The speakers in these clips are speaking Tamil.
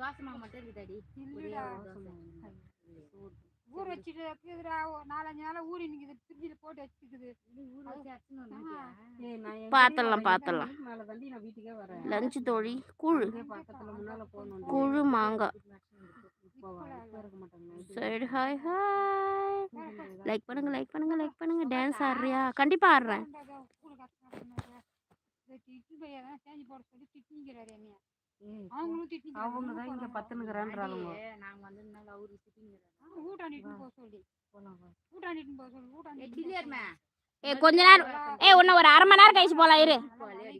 தோசை மாவு மட்டும் இருக்குதாடி. ஊற வச்சுட்டு இருக்குதுடா நாலஞ்சு நாளா ஊறி நிக்குது ஃப்ரிட்ஜில் போட்டு வச்சுக்குது வீட்டுக்கே வரேன் லஞ்சு தோழி கூழ் கூழு மாங்காய் சைடு ஹாய் ஹாய் லைக் பண்ணுங்க லைக் பண்ணுங்க லைக் பண்ணுங்க டான்ஸ் ஆடுறியா கண்டிப்பா ஆடுறேன் அவங்க தான் இங்க பத்துனுக்குறான்றாளுங்க ஏய், நாங்க வந்ததுனால அவரு சிட்டிங்கிறாரா? ஊட்டாண்டிட்டு போக சொல்லி. போலாம் வா. ஊட்டாண்டிட்டு போக சொல்லி ஏய், ஊட்டாண்டிட்டு டில்லியர்மே. ஏ கொஞ்ச நேரம். ஏ உன்ன ஒரு அரை மணி நேரம் கழிச்சு போலாம் இரு. பாலே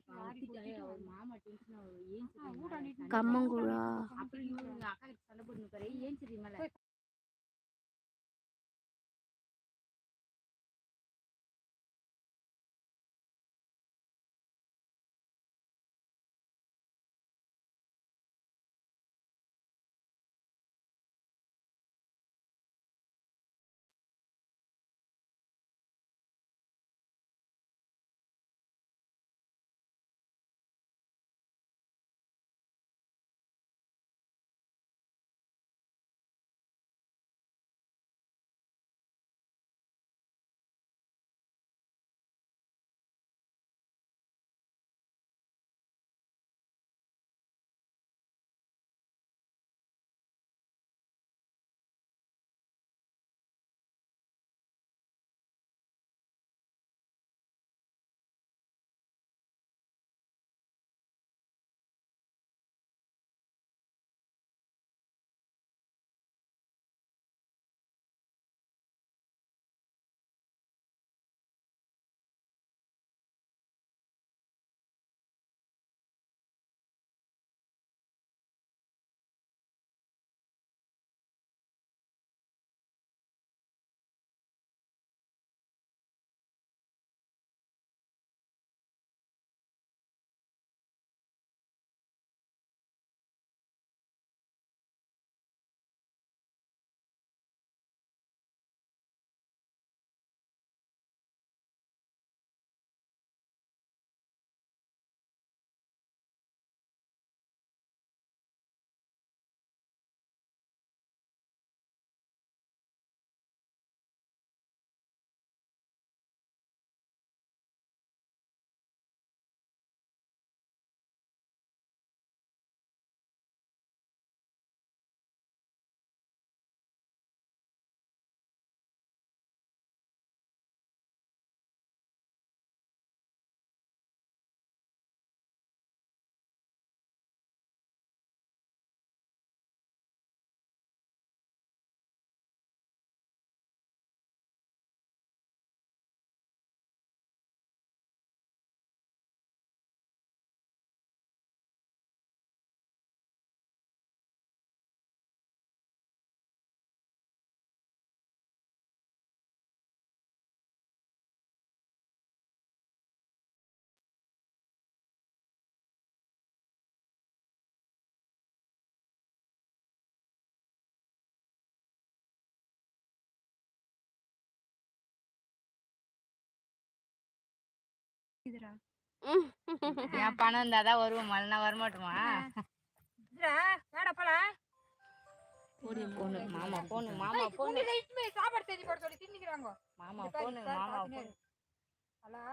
என் பணம் இருந்தாதான் வருவோம். மழைனா வரமாட்டோமா? பொண்ணு மாமா பொண்ணு மாமா பொண்ணு சாப்பாடு செஞ்சு போட சொல்லி தின்னுக்கிறாங்க. மாமா பொண்ணு மாமா பொண்ணு ஹலோ?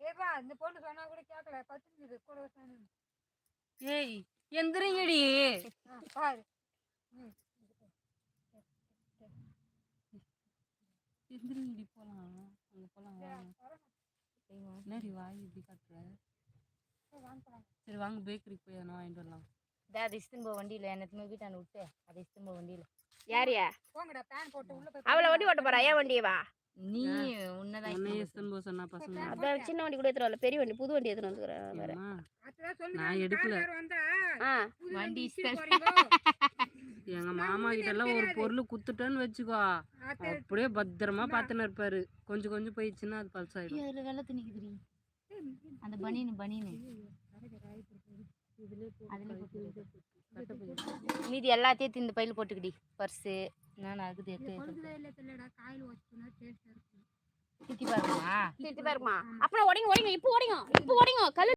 ஏப்பா இந்த பொண்ணு சொன்னா கூட கேட்கல பத்து கூட. ஏய் எந்திரிங்கடி. ஆ, பாரு. ம். எந்திரிங்கடி போலாம். அங்க போலாம். வா. என்னடி வாய் இப்படி காட்டுற? சரி வாங்க பேக்கரிக்கு போய் எதனா வாங்கிட்டு வரலாம். டே, அது இஸ்தின் போ வண்டியில. என்னத்துமே வீட்டாண்ட விட்டு. அது இஸ்தின் போ வண்டியில. யாரியா போங்கடா பேன் போட்டு உள்ள போய் அவளை வண்டி ஓட்ட போறா? ஏன் வண்டியை வா? நீ உன்னதான் எஸ்தன் போக சொன்னா பசங்க. அதான் சின்ன வண்டி கூட எடுத்துட்டு வரல. பெரிய வண்டி புது வண்டி எடுத்துட்டு வந்துக்கிறேன் வேற. நான் எடுக்கல. வண்டி எங்க மாமா கிட்ட எல்லாம் ஒரு பொருள் குத்துட்டேன்னு வச்சுக்கோ. அப்படியே பத்திரமா பார்த்துன்னு இருப்பாரு. கொஞ்சம் கொஞ்சம் போயிடுச்சுன்னா அது பல்சாயிடும் அதுல வெள்ள துணிக்குதுடி அந்த அதுல போட்டு மீதி எல்லாத்தையும் இந்த பையில போட்டுக்கிடி. பர்ஸு நான் அதுக்கு சுத்தி பாருமா. திட்டு பாருமா. அப்புறம் ஓடிங்க ஓடிங்க இப்போ ஓடிங்க இப்போ ஓடிங்க கல்லு